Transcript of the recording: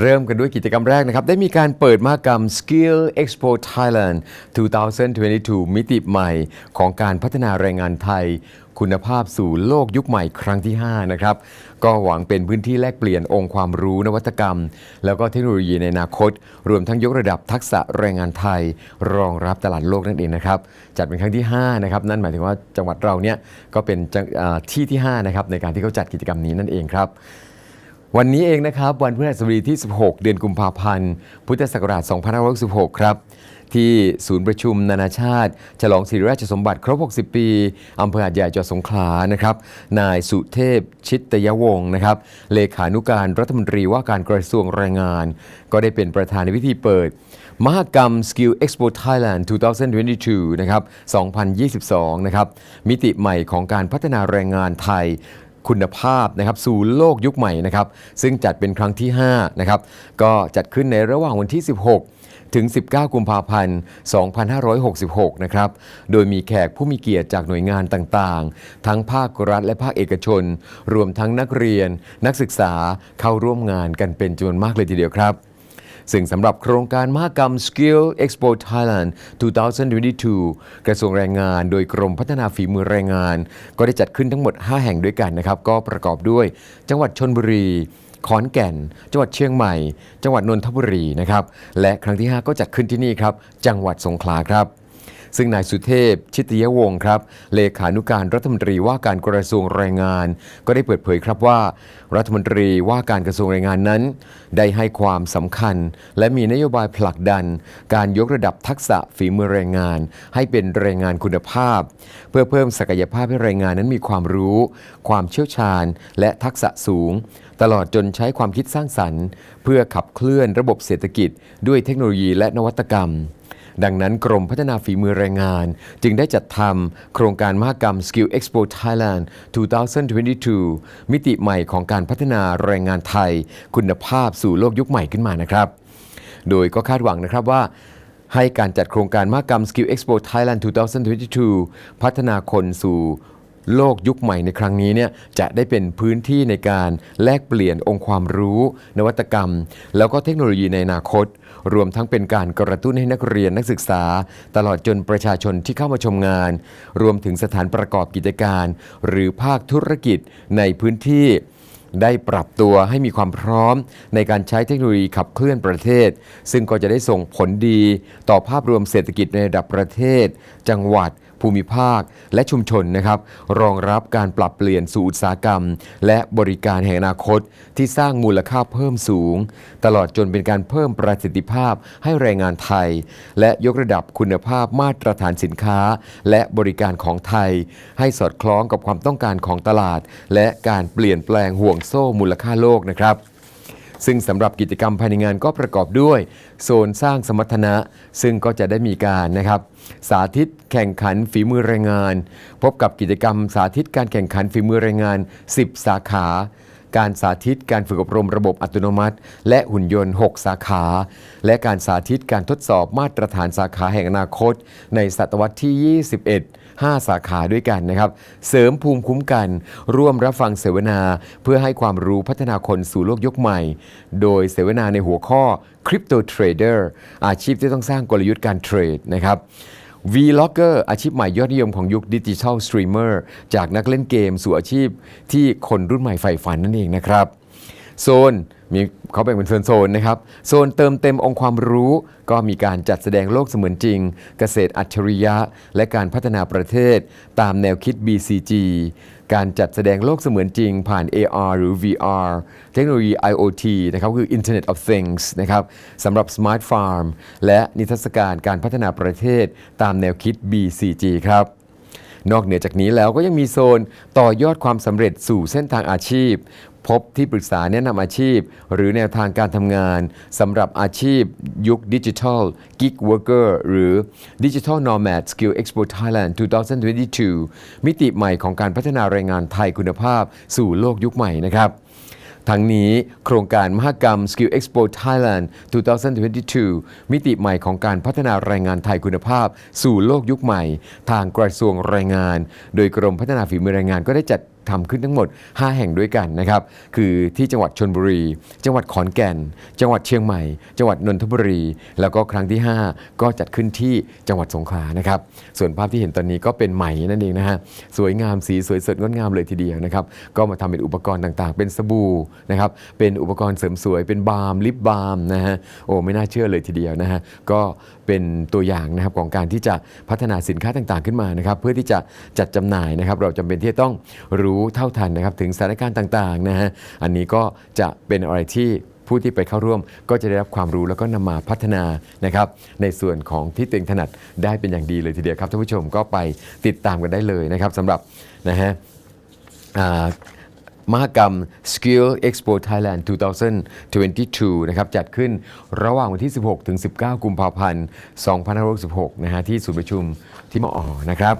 เริ่มกันด้วยกิจกรรมแรกนะครับ ได้มีการเปิดมหกรรม Skill Expo Thailand 2022 มิติใหม่ของการพัฒนาแรงงานไทย คุณภาพสู่โลกยุคใหม่ครั้งที่ 5 นะครับ ก็หวังเป็นพื้นที่แลกเปลี่ยนองค์ความรู้นวัตกรรม แล้วก็เทคโนโลยีในอนาคต รวมทั้งยกระดับทักษะแรงงานไทย รองรับตลาดโลกนั่นเองนะครับ จัดเป็นครั้งที่ 5 นะครับ นั่นหมายถึงว่าจังหวัดเราเนี่ยก็เป็นที่ที่5นะครับในการที่เขาจัดกิจกรรมนี้นั่นเองครับ วันนี้เองนะครับ วันพฤหัสบดีที่ 16 เดือนกุมภาพันธ์ พุทธศักราช 2516 ครับ ที่ศูนย์ประชุมนานาชาติ ฉลองศิริราชสมบัติครบ 60 ปีอำเภอหาดใหญ่จังหวัดสงขลานะครับ นายสุเทพชิตยวงศ์นะครับ เลขานุการรัฐมนตรีว่าการกระทรวงแรงงาน ก็ได้เป็นประธานในพิธีเปิด มหกรรม Skill Expo Thailand 2022 นะครับ 2022 นะครับ มิติใหม่ของการพัฒนาแรงงานไทย คุณภาพนะครับสู่โลกยุคใหม่นะครับซึ่งจัดเป็นครั้งที่5นะครับก็จัดขึ้นในระหว่างวันที่ 16 ถึง 19 กุมภาพันธ์ 2566 นะครับโดยมีแขกผู้มีเกียรติจากหน่วยงานต่างๆ ทั้งภาครัฐและภาคเอกชน รวมทั้งนักเรียน นักศึกษาเข้าร่วมงานกันเป็นจำนวนมากเลยทีเดียวครับ ซึ่งสำหรับโครงการมหกรรม Skill Expo Thailand 2022 กระทรวงแรงงาน โดยกรมพัฒนาฝีมือแรงงาน ก็ได้จัดขึ้นทั้งหมด 5 แห่งด้วยกันนะครับ ก็ประกอบด้วย จังหวัดชนบุรีขอนแก่น จังหวัดเชียงใหม่ จังหวัดนนทบุรีนะครับ และครั้งที่ 5 ก็จัดขึ้นที่นี่ครับ จังหวัดสงขลาครับ ซึ่งนายสุเทพ ชิตยวงศ์ครับ เลขานุการรัฐมนตรีว่าการกระทรวงแรงงาน ก็ได้เปิดเผยครับว่า รัฐมนตรีว่าการกระทรวงแรงงานนั้น ได้ให้ความสำคัญ และมีนโยบายผลักดัน การยกระดับทักษะฝีมือแรงงาน ให้เป็นแรงงานคุณภาพ เพื่อเพิ่มศักยภาพให้แรงงานนั้นมีความรู้ ความเชี่ยวชาญ และทักษะสูง ตลอดจนใช้ความคิดสร้างสรรค์ เพื่อขับเคลื่อนระบบเศรษฐกิจ ด้วยเทคโนโลยีและนวัตกรรม ดังนั้นกรมพัฒนาฝีมือแรงงาน จึงได้จัดทำโครงการมหกรรม Skill Expo Thailand 2022 มิติใหม่ของการพัฒนาแรงงานไทย คุณภาพสู่โลกยุคใหม่ขึ้นมานะครับ โดยก็คาดหวังนะครับว่าให้การจัดโครงการมหกรรม Skill Expo Thailand 2022 พัฒนาคนสู่ โลกยุคใหม่ในครั้งนี้เนี่ยจะได้เป็นพื้นที่ในการแลกเปลี่ยนองค์ความรู้ นวัตกรรม แล้วก็เทคโนโลยีในอนาคต รวมทั้งเป็นการกระตุ้นให้นักเรียนนักศึกษา ตลอดจนประชาชนที่เข้ามาชมงาน รวมถึงสถานประกอบกิจการ หรือภาคธุรกิจในพื้นที่ได้ปรับตัวให้มีความพร้อมในการใช้เทคโนโลยีขับเคลื่อนประเทศ ซึ่งก็จะได้ส่งผลดีต่อภาพรวมเศรษฐกิจในระดับประเทศ จังหวัด ภูมิภาคและชุมชนนะครับ รองรับการปรับเปลี่ยนสู่อุตสาหกรรม และบริการแห่งอนาคต ที่สร้างมูลค่าเพิ่มสูง ตลอดจนเป็นการเพิ่มประสิทธิภาพให้แรงงานไทย และยกระดับคุณภาพมาตรฐานสินค้า และบริการของไทย ให้สอดคล้องกับความต้องการของตลาด และการเปลี่ยนแปลงห่วงโซ่มูลค่าโลกนะครับ ซึ่งสำหรับกิจกรรมภายในงานก็ประกอบด้วย โซนสร้างสมรรถนะ ซึ่งก็จะได้มีการนะครับ สาธิตแข่งขันฝีมือแรงงาน พบกับกิจกรรมสาธิตการแข่งขันฝีมือแรงงาน 10 สาขา การสาธิตการฝึกอบรมระบบอัตโนมัติ และหุ่นยนต์ 6 สาขา และการสาธิตการทดสอบมาตรฐานสาขาแห่งอนาคต ในศตวรรษที่ 21 5 สาขาด้วยกันนะครับ เสริมภูมิคุ้มกัน ร่วมรับฟังเสวนา เพื่อให้ความรู้พัฒนาคนสู่โลกยุคใหม่ โดยเสวนาในหัวข้อ Crypto Trader อาชีพที่ต้องสร้างกลยุทธ์การเทรดนะครับ Vlogger อาชีพใหม่ยอดนิยมของยุคดิจิทัลสตรีมเมอร์จากนักเล่นเกมสู่อาชีพที่คนรุ่นใหม่ใฝ่ฝันนั่นเองนะครับ โซนมีเขาแบ่งเป็นโซนๆนะครับ โซนเติมเต็มองค์ความรู้ ก็มีการจัดแสดงโลกเสมือนจริง เกษตรอัจฉริยะ และการพัฒนาประเทศ ตามแนวคิด BCG การจัดแสดงโลกเสมือนจริง ผ่าน AR หรือ VR เทคโนโลยี IoT นะครับคือ Internet of Things นะครับสำหรับ Smart Farm และนิทรรศการการพัฒนาประเทศ ตามแนวคิด BCG ครับนอกเหนือจากนี้แล้วก็ยังมีโซนต่อยอดความสำเร็จสู่เส้นทางอาชีพ พบที่ปรึกษาแนะนำอาชีพ หรือแนวทางการทำงานสำหรับอาชีพยุคดิจิทัล Gig Worker หรือ Digital Nomad Skill Expo Thailand 2022 มิติใหม่ของการพัฒนาแรงงานไทยคุณภาพสู่โลกยุคใหม่นะครับทั้งนี้โครงการมหกรรม Skill Expo Thailand 2022 มิติใหม่ของการพัฒนาแรงงานไทยคุณภาพ สู่โลกยุคใหม่ ทางกระทรวงแรงงาน โดยกรมพัฒนาฝีมือแรงงานก็ได้จัด ทำขึ้นทั้งหมด 5 แห่งด้วยกันนะครับ คือที่จังหวัดชนบุรี จังหวัดขอนแก่น จังหวัดเชียงใหม่ จังหวัดนนทบุรี แล้วก็ครั้งที่ 5 ก็จัดขึ้นที่จังหวัดสงขลานะครับ ส่วนภาพที่เห็นตอนนี้ก็เป็นไหมนั่นเองนะฮะ สวยงามสีสวยสดงดงามเลยทีเดียวนะครับ ก็มาทำเป็นอุปกรณ์ต่างๆ เป็นสบู่นะครับ เป็นอุปกรณ์เสริมสวย เป็นบาล์มลิปบาล์มนะฮะ โอ้ไม่น่าเชื่อเลยทีเดียวนะฮะ ก็เป็นตัวอย่างนะครับของการที่จะพัฒนาสินค้าต่างๆ ขึ้นมานะครับ เพื่อที่จะจัดจำหน่ายนะครับ เราจำเป็นที่จะต้องรู้เท่าทันนะครับถึงสถานการณ์ต่างๆนะฮะอันนี้ก็จะเป็นอะไรที่ผู้ที่ไปเข้าร่วมก็จะได้รับความรู้แล้วก็นำมาพัฒนานะครับในส่วนของที่ตัวเองถนัดได้เป็นอย่างดีเลยทีเดียวครับท่านผู้ชมก็ไปติดตามกันได้เลยนะครับสำหรับนะฮะมหกรรม Skill Expo Thailand 2022 นะครับจัดขึ้นระหว่างวันที่ 16 ถึง 19 กุมภาพันธ์ 2566 นะฮะที่ศูนย์ประชุมที่มอนะครับ